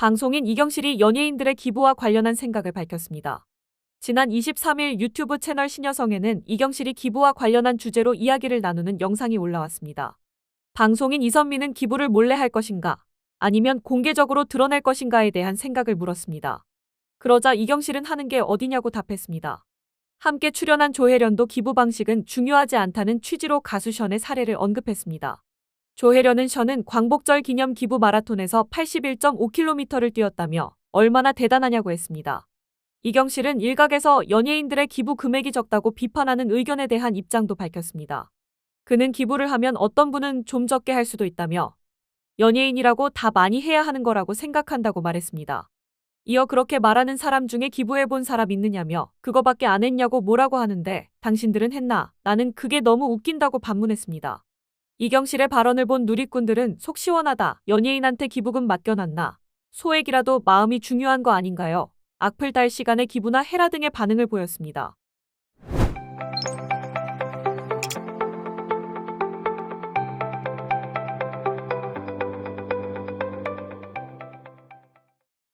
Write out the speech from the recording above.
방송인 이경실이 연예인들의 기부와 관련한 생각을 밝혔습니다. 지난 23일 유튜브 채널 신여성에는 이경실이 기부와 관련한 주제로 이야기를 나누는 영상이 올라왔습니다. 방송인 이선미는 기부를 몰래 할 것인가 아니면 공개적으로 드러낼 것인가에 대한 생각을 물었습니다. 그러자 이경실은 하는 게 어디냐고 답했습니다. 함께 출연한 조혜련도 기부 방식은 중요하지 않다는 취지로 가수 션의 사례를 언급했습니다. 조혜련은 션은 광복절 기념 기부 마라톤에서 81.5km를 뛰었다며 얼마나 대단하냐고 했습니다. 이경실은 일각에서 연예인들의 기부 금액이 적다고 비판하는 의견에 대한 입장도 밝혔습니다. 그는 기부를 하면 어떤 분은 좀 적게 할 수도 있다며 연예인이라고 다 많이 해야 하는 거라고 생각한다고 말했습니다. 이어 그렇게 말하는 사람 중에 기부해 본 사람 있느냐며 그거밖에 안 했냐고 뭐라고 하는데 당신들은 했나? 나는 그게 너무 웃긴다고 반문했습니다. 이경실의 발언을 본 누리꾼들은 속 시원하다. 연예인한테 기부금 맡겨놨나? 소액이라도 마음이 중요한 거 아닌가요? 악플 달 시간에 기부나 해라 등의 반응을 보였습니다.